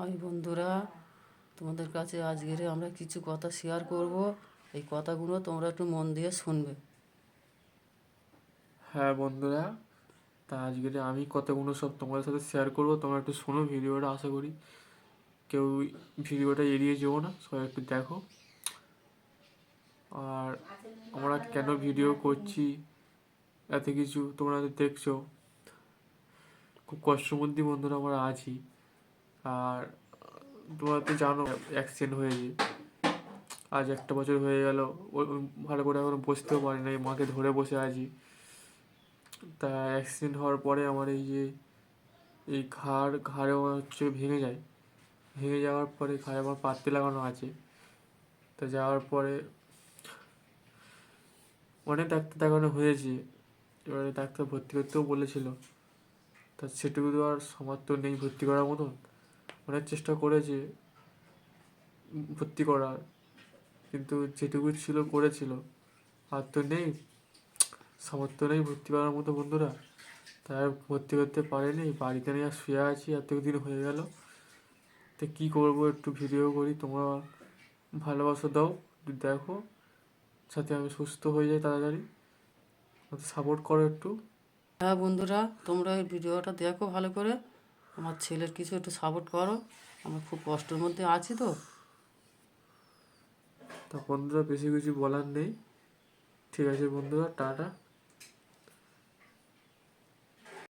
High বন্ধুরা, তোমাদের কাছে আজকের আমরা কিছু কথা শেয়ার করব। এই কথাগুলো তোমরা একটু মন দিয়ে শুনবে। হ্যাঁ বন্ধুরা, তা আজকে আমি কতগুলো সব তোমাদের সাথে শেয়ার করব। তোমরা একটু শোনো ভিডিওটা, আশা করি কেউ ভিডিওটা এড়িয়ে যেও না, সবাই একটু দেখো। আর আমরা কেন ভিডিও করছি, এত কিছু তোমরা দেখছ। খুব কষ্টের বন্ধুরা আমরা আছি। আর তোমরা তো জানো অ্যাক্সিডেন্ট হয়েছে। আজ একটা বছর হয়ে গেল ভালো করে এখন বসতেও পারি না মাকে ধরে বসে আছি। তা অ্যাক্সিডেন্ট হওয়ার পরে আমার এই যে, এই ঘাড়, ঘাড়ে আমার হচ্ছে ভেঙে যায়। ভেঙে যাওয়ার পরে ঘাড়ে আমার পাত্তি লাগানো আছে। তা যাওয়ার পরে অনেক ডাক্তার দেখানো হয়েছে। এবারে ডাক্তার ভর্তি করতেও বলেছিল। তা সেটুকু তো আর সামর্থ্য নেই ভর্তি করার মতন। অনেক চেষ্টা করেছে ভর্তি করার। কিন্তু যেটুকু ছিল করেছিল। আর তো নেই। সামর্থ্য নেই ভর্তি করার মতো বন্ধুরা। তাই ভর্তি করতে পারেনি। বাড়িতে নিয়ে শুয়ে আছি। এতদিন হয়ে গেল। তো কী করব? একটু ভিডিও করি। তোমরা ভালোবাসা দাও। দেখো। যাতে আমি সুস্থ হয়ে যাই তাড়াতাড়ি। সাপোর্ট করো একটু। হ্যাঁ বন্ধুরা, তোমরা এই ভিডিওটা দেখো ভালো করে। আমার ছেলের কিছু একটু সাপোর্ট করো। আমরা খুব কষ্টের মধ্যে আছি তো। তা বন্ধুরা, বেশি কিছু বলার নেই। ঠিক আছে বন্ধুরা, টাটা।